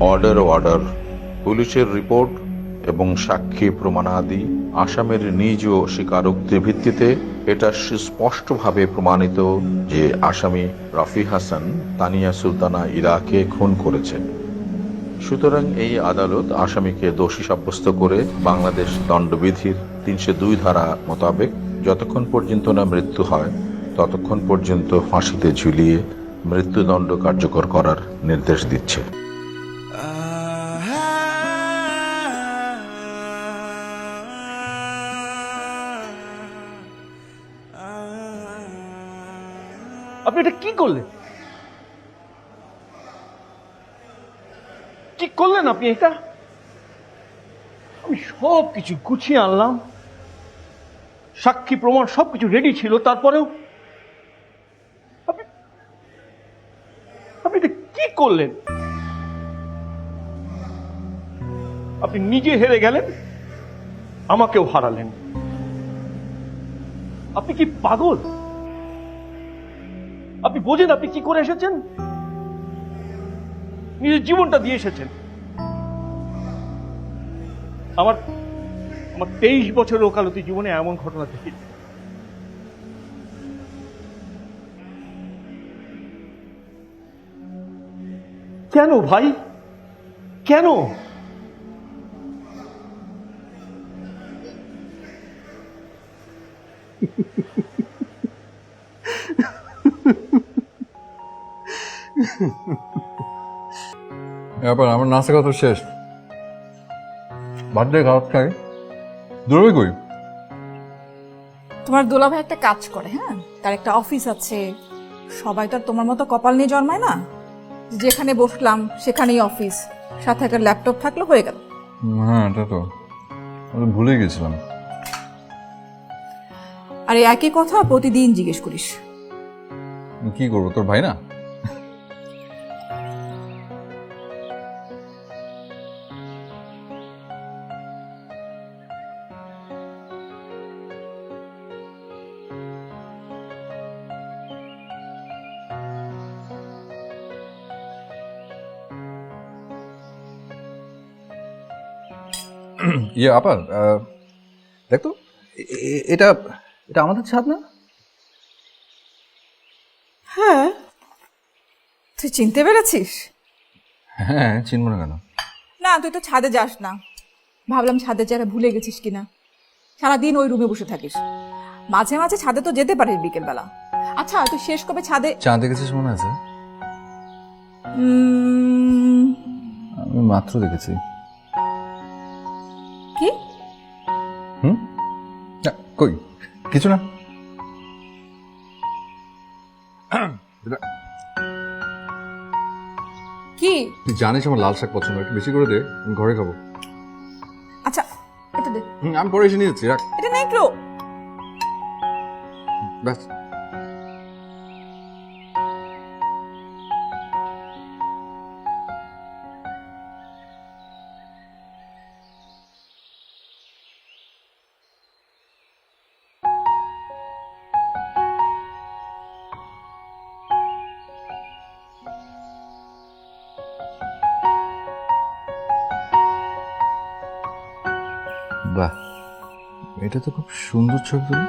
Order order, পুলিশের report এবং সাক্ষী প্রমাণাদি আসামের নিজ স্বীকারোক্তির ভিত্তিতে এটা সুস্পষ্টভাবে প্রমাণিত যে আসামি রাফি হাসান তানিয়া সুলতানা ইরাকে খুন করেছেন। সুতরাং এই আদালত আসামিকে দোষী সাব্যস্ত করে বাংলাদেশ দণ্ডবিধির তিনশো দুই ধারা মোতাবেক যতক্ষণ পর্যন্ত না মৃত্যু হয়, ততক্ষণ পর্যন্ত ফাঁসিতে ঝুলিয়ে মৃত্যুদণ্ড কার্যকর করার নির্দেশ দিচ্ছে। আপনি এটা কি করলেন? কি করলেন আপনি এটা? আমি সব কিছু গুছিয়ে আনলাম। সাক্ষী প্রমাণ সব কিছু রেডি ছিল, তারপরেও আপনি এটা কি করলেন? আপনি নিজে হেরে গেলেন, আমাকেও হারালেন। আপনি কি পাগল? আপনি বোঝেন আপনি কি করে এসেছেন? নিজের জীবনটা দিয়ে এসেছেন। আমার আমার তেইশ বছরের ওকালতি জীবনে এমন ঘটনা দেখি। কেন ভাই? কেন? এবার আমার নাচের কথা শেষ। বার্থডে খাওয়ার খাই। দূরবে কই? তোমার দুলাভাই একটা কাজ করে হ্যাঁ? তার একটা অফিস আছে। সবাই তো আর তোমার মতো কপাল নিয়ে জন্মায় না। যেখানে বসলাম সেখানেই অফিস। সাথে একটা ল্যাপটপ থাকলে হয়ে গেল। হ্যাঁ এটা তো। আমি ভুলে গেছিলাম। আরে একই কথা প্রতিদিন জিজ্ঞেস করিস। কি করব? তোর ভাই না? ইয়ে আপা আহ, দেখ তো এটা এটা আমাদের ছাদ না? হ্যাঁ। তুই চিনতে পেরেছিস? হ্যাঁ চিনবো না কেন? না তুই তো ছাদে যাস না। ভাবলাম ছাদের জায়গা ভুলে গেছিস কিনা। সারাদিন ওই রুমে বসে থাকিস। মাঝে মাঝে ছাদে তো যেতে পারিস বিকেলবেলা। আচ্ছা তুই শেষ কবে ছাদে চাঁদ দেখেছিস মনে আছে? আমি মাত্র দেখেছি। কই? কিছু না। কি? তুই জানিস আমার লাল শাক পছন্দ একটু বেশি করে দে আমি ঘরে খাব। আচ্ছা এটা দে। হুম, আমি পরে এসে নিয়ে যাচ্ছি রাখ। এটা নেই ব্যাস। বাহ এটা তো খুব সুন্দর ছবি তুলি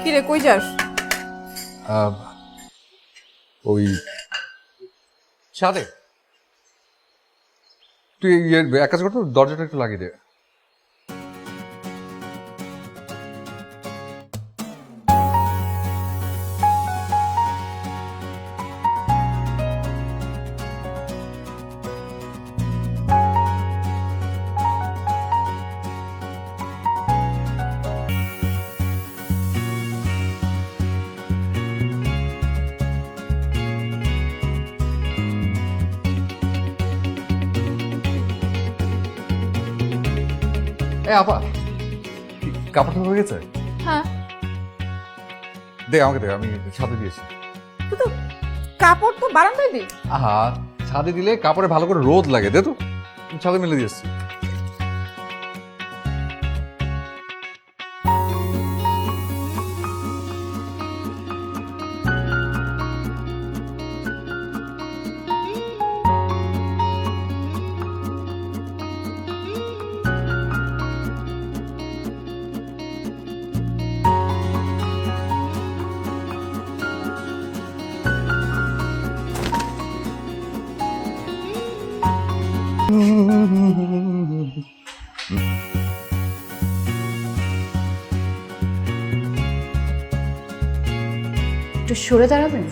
কি রে কই যাস? ওই ছাদে। তুই ইয়ে এক কাজ করতো দরজাটা একটু লাগিয়ে দে। এ আপা কাপড় হয়ে গেছে? হ্যাঁ। দে আমাকে দে আমি ছাদে দিয়েছি কিন্তু কাপড় তো বারান্দায় দে। আহা ছাদে দিলে কাপড়ে ভালো করে রোদ লাগে দে তো। ছাদে মেলে দিয়েছি একটু সরে দাঁড়াবেন?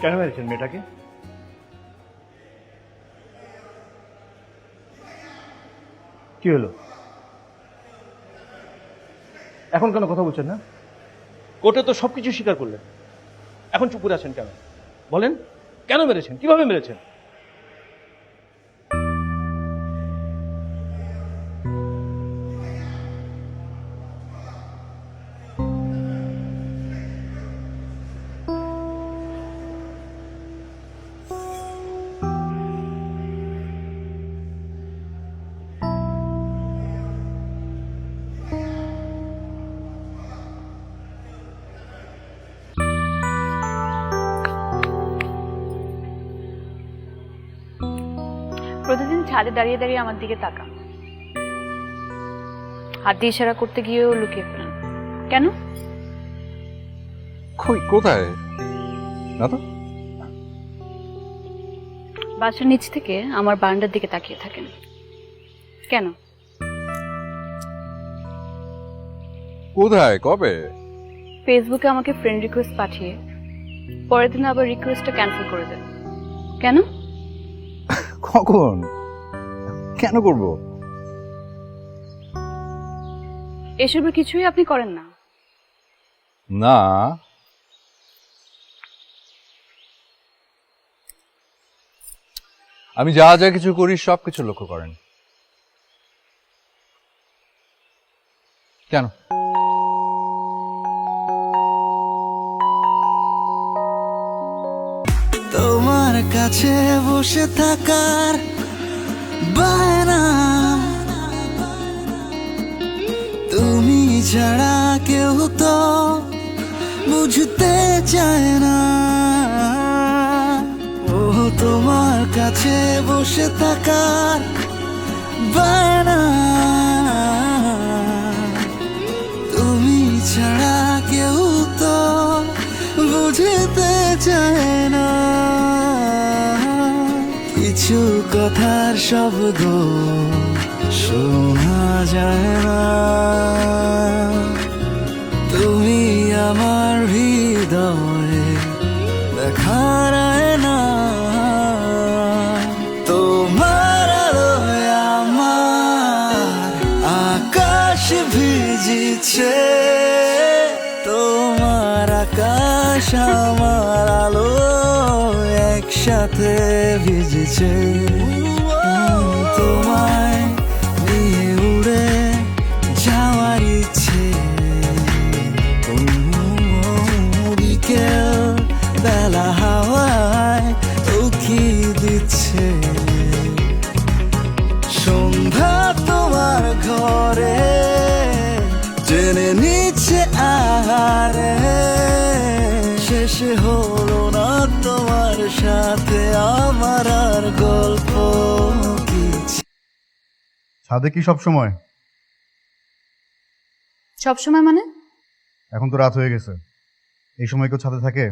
কেন মেরেছেন মেয়েটাকে? কি হলো? এখন কেন কথা বলছেন না? কোর্টে তো সবকিছু স্বীকার করলেন। এখন চুপ করে আছেন কেন? বলেন, কেন মেরেছেন? কীভাবে মেরেছেন? ছাদে দাঁড়িয়ে দাঁড়িয়ে আমার দিকে তাকান হাত দিয়ে ইশারা করতে গিয়েও লুকিয়ে ফেলেন কেন? কই কোথায়? না তো বাসার নিচ থেকে আমার বারান্দার দিকে তাকিয়ে থাকেন। কেন? কোথায়? কবে? ফেসবুকে আমাকে ফ্রেন্ড রিকোয়েস্ট পাঠিয়ে পরের দিন আবার রিকোয়েস্টটা ক্যান্সেল করে দেন। কেন? কখন? কেন করব? এসবের কিছুই আপনি করেন না। না। আমি যা যা কিছু করি সব কিছু লক্ষ্য করেন। কেন? তোমার কাছে বসে থাকার বায়না। তুমি ছাড়া কেউ তো বুঝতে চায় না। ও তোমার কাছে বসে থাকার বায়না। কথার শব্দ শোনা যায় না। তুমি আমার হৃদয়ে দেখার না। তোমার আকাশ তোমার আকাশ আমার আলো একসাথে ভিজেছে। তোমায় ছাদে কি সব সময় সব সময় মানে? এখন তো রাত হয়ে গেছে। এই সময় কেউ ছাদে থাকে?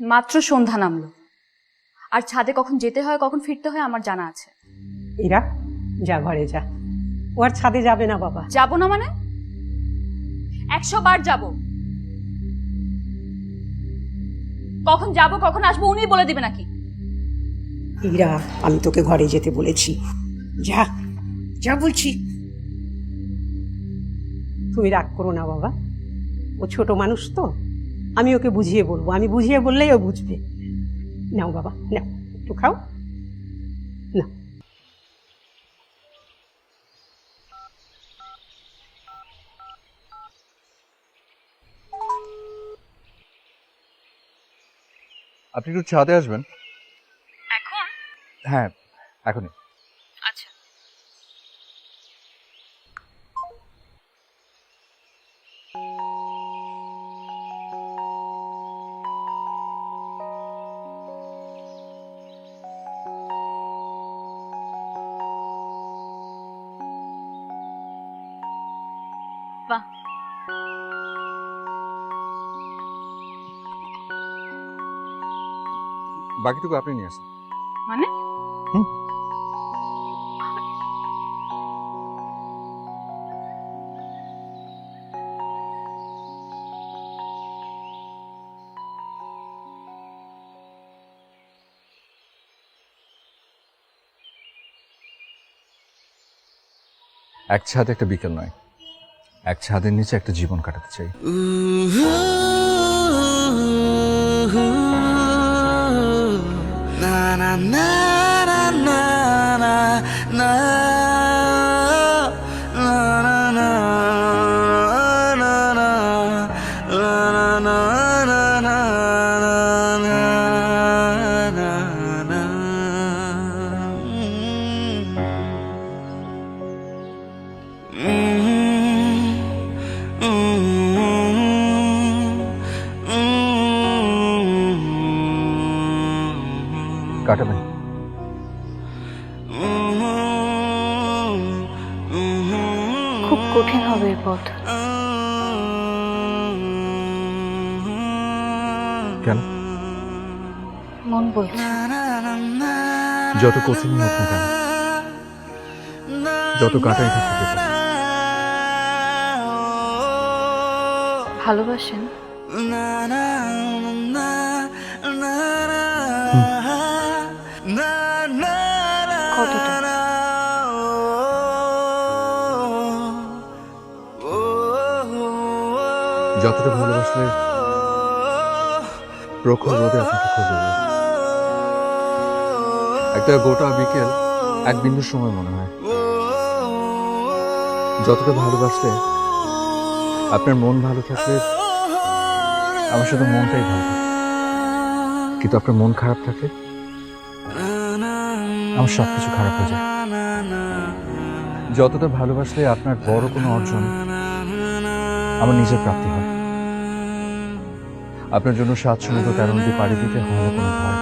মাত্র সন্ধ্যা নামলো। আর ছাদে কখন যেতে হয় কখন ফিরতে হয় আমার জানা আছে। ইরা যা ঘরে যা। ও আর ছাদে যাবে না বাবা। যাব না মানে? একশো বার যাব। কখন যাব কখন আসব উনি বলে দিবে নাকি? ইরা আমি তোকে ঘরে যেতে বলেছি। যা যা বলছি। তুমি রাগ করো না বাবা। ও ছোট মানুষ তো। আমি ওকে বুঝিয়ে বলব। আমি বুঝিয়ে বললেই ও বুঝবে। নাও বাবা, নাও। একটু খাও। না আপনি একটু ছাদে আসবেন। হ্যাঁ এখনই। আচ্ছা। বাহ। বাকিটুকু আপনি নিয়ে আসেন। মানে হুম। এক ছাদে একটা বিকেল নয়। এক ছাদের নিচে একটা জীবন কাটাতে চাই। Na na na কাটাবেন খুব কঠিন হবে এই পথ। কেন? মন বলছে। যত কঠিন হোক না কেন যত কাটাই থাকুক ভালোবাসেন। কতটা? যতটা ভালোবাসলে প্রখর রোদে আপনাকে একটা গোটা বিকেল এক বিন্দুর সময় মনে হয়। যতটা ভালোবাসলে আপনার মন ভালো থাকলে আমার শুধু মনটাই ভালো কিন্তু আপনার মন খারাপ থাকলে আমার সব কিছু খারাপ হয়ে যায়। যতটা ভালোবাসলে আপনার বড় কোনো অর্জন আমার নিজের প্রাপ্তি হয়। আপনার জন্য সাত সমুদ্র তেরো পাড়ি দিতে হয় কোনো ভয়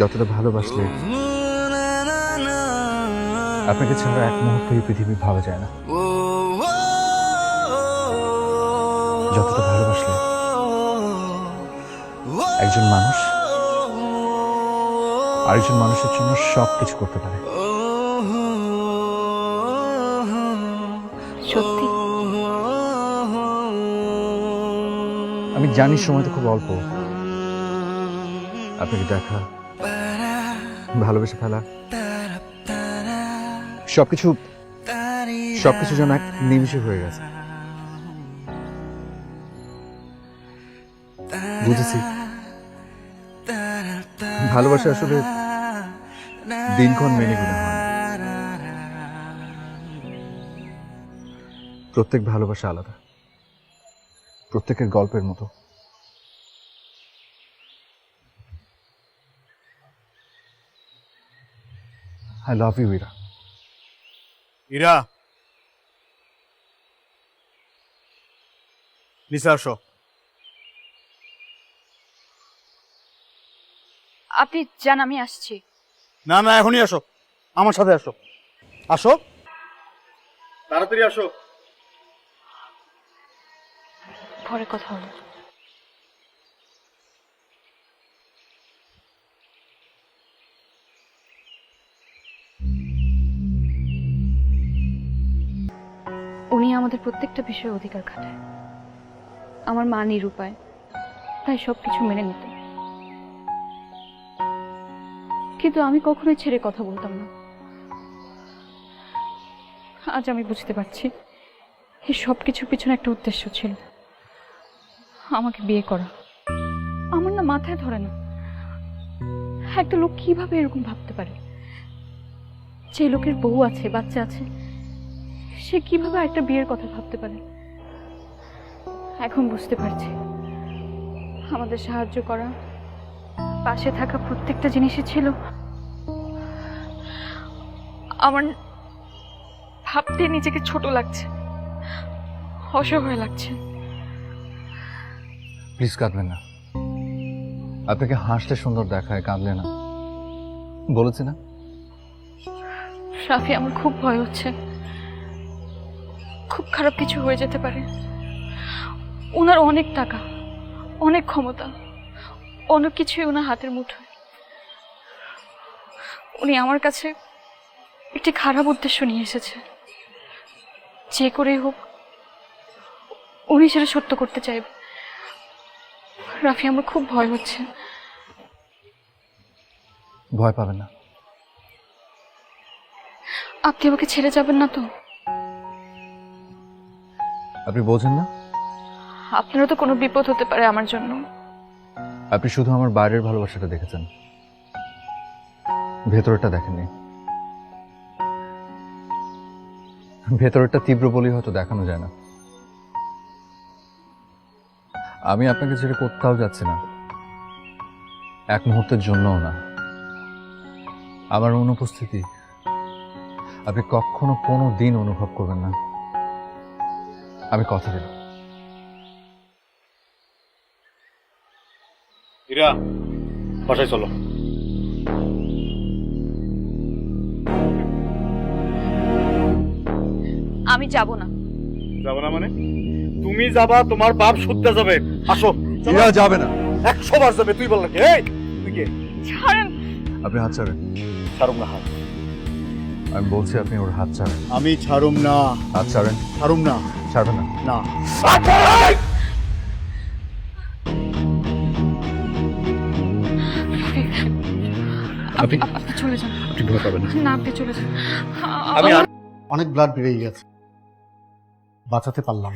যতটা ভালোবাসলে আপনাকে ছাড়া এক মুহূর্তে এই পৃথিবী ভাবা যায় না। যতটা ভালোবাসলে একজন মানুষ আরেকজন মানুষের জন্য সব কিছু করতে পারে। সত্যি? আমি জানি সময় তো খুব অল্প। আপনাকে দেখা ভালোবেসে ফেলা সবকিছু সবকিছু যেন এক নিমিষে হয়ে গেছে। বুঝেছি। ভালোবাসা আসলে দিনক্ষণ মেনে হয়। প্রত্যেক ভালোবাসা আলাদা। প্রত্যেকের গল্পের মতো। I love you Ira Ira নিচে আসো। আপনি যান আমি আসছি। না না এখনই আসো। আমার সাথে আসো। আসো। তাড়াতাড়ি আসো। পরে কথা হবে। উনি আমাদের প্রত্যেকটা বিষয়ে অধিকার খাটায়। আমার মা নিরুপায় তাই সবকিছু মেনে নিত। কিন্তু আমি কখনোই ছেড়ে কথা বলতাম না। আজ আমি বুঝতে পারছি, এই সব কিছুর পিছনে একটা উদ্দেশ্য ছিল। আমাকে বিয়ে করা। আমার না মাথায় ধরে না। একটা লোক কীভাবে এরকম ভাবতে পারে? যে লোকের বউ আছে, বাচ্চা আছে, সে কীভাবে একটা বিয়ের কথা ভাবতে পারে? এখন বুঝতে পারছি। আমাদের সাহায্য করা, পাশে থাকা প্রত্যেকটা জিনিসই ছিল। আমার ভাবতে নিজেকে ছোট লাগছে। অসহায় লাগছে। প্লিজ কাঁদবেন না। আপনাকে হাসতে সুন্দর দেখায় কাঁদলে না। বলেছি না? রাফি আমার খুব ভয় হচ্ছে। খুব খারাপ কিছু হয়ে যেতে পারে। ওনার অনেক টাকা অনেক ক্ষমতা অনেক কিছুই ওনার হাতের মুঠোয়। উনি আমার কাছে একটি খারাপ উদ্দেশ্য নিয়ে এসেছে। যে করেই হোক উনি সেটা সত্য করতে চাইবে। রাফি আমার খুব ভয় হচ্ছে। ভয় পাবেন না। আপনি আমাকে ছেড়ে যাবেন না তো? আপনি বোঝেন না? আপনারও তো কোনো বিপদ হতে পারে আমার জন্য। আপনি শুধু আমার বাইরের ভালোবাসাটা দেখেছেন। ভেতরটা দেখেননি। ভেতরটা তীব্র বলেই হয়তো দেখানো যায় না। আমি আপনাকে ছেড়ে কোথাও যাচ্ছি না। এক মুহূর্তের জন্যও না। আমার অনুপস্থিতি আপনি কখনো কোনো দিন অনুভব করবেন না। আমি কথা দিলাম। বাসায় চলো। আমি যাব না। যাব না মানে? তুমি যাবা তোমার বাপ শুদ্ধ যাবে। আসো ইরা যাবে না। একশো বার যাবে তুই বললা কি? এই তুই কে? ছাড়েন। আপনি হাত ছাড়েন। ছাড়ুম না হাত। আমি বলছি আপনি ওর হাত ছাড়েন। আমি ছাড়ুম না। হাত ছাড়েন। ছাড়ুম না। ছাড়বেন না। না। আপনি আপনি চলে যান। আপনি ভয় পাবেন না। আপনি চলে যান। আমি আর অনেক ব্লাড বেড়ে গেছে। বাঁচাতে পারলাম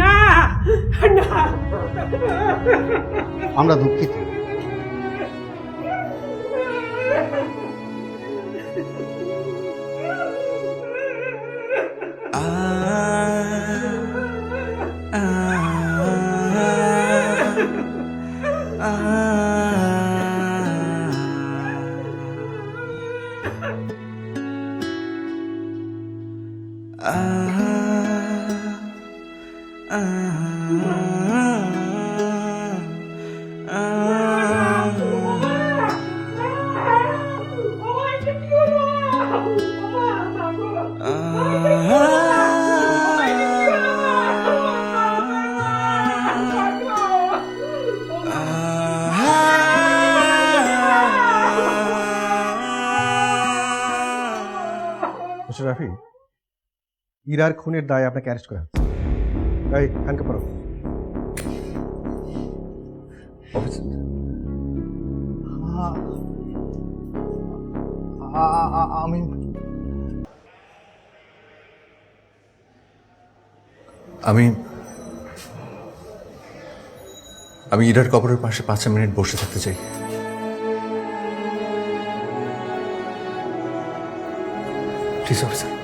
না। আমরা দুঃখিত। ইরার খুনের দায় আপনাকে অ্যারেস্ট করা হচ্ছে। এই হ্যান্ডকে পড়ো। আমি আমি আমি ইরার কবরের পাশে পাঁচ মিনিট বসে থাকতে চাই। প্লিজ অফিসার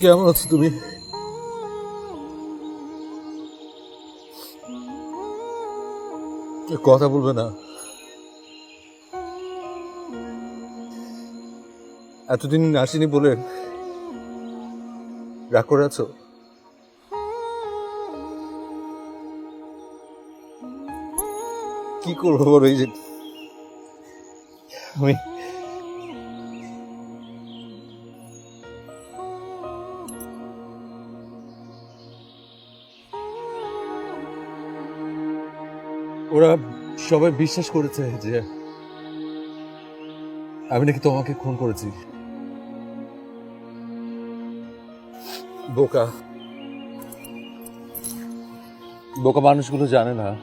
কেমন আছো তুমি? কথা বলবে না। এতদিন আসিনি বলে রাগ করে আছো? কি করব বলো এই যে? আমি ওরা সবাই বিশ্বাস করেছে যে আমি নাকি তোমাকে খুন করেছি। বোকা। বোকা মানুষগুলো জানে না।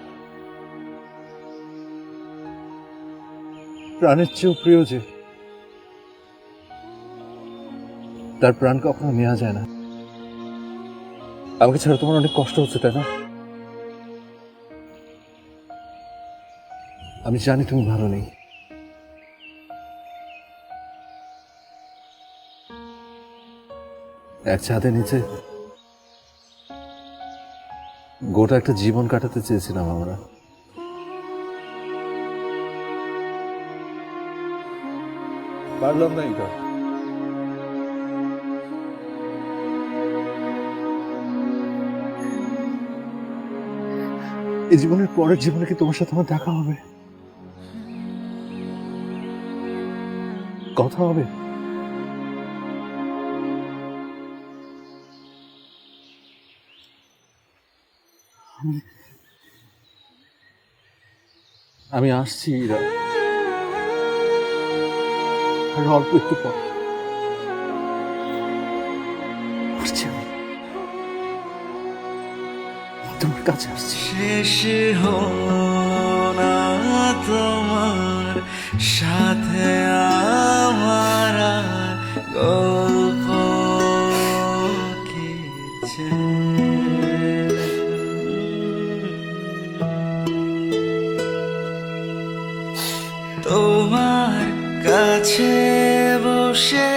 প্রাণের চেয়েও প্রিয় যে তার প্রাণ কখনো নেওয়া যায় না। আমাকে ছাড়া তোমার অনেক কষ্ট হচ্ছে, তাই না? আমি জানি তুমি ভালো নেই। এক ছাদের নিচে গোটা একটা জীবন কাটাতে চেয়েছিলাম আমরা। পারলাম না এটা। এই জীবনের পরের জীবনে কি তোমার সাথে আমার দেখা হবে? কথা হবে। আমি- আসছি। আর অল্প একটু পর। তোমার কাছে আসছি। শেষ হলো না তোমার। সাথে আমার গল্প তোমার কাছে বসে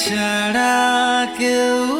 ছাড়া কেউ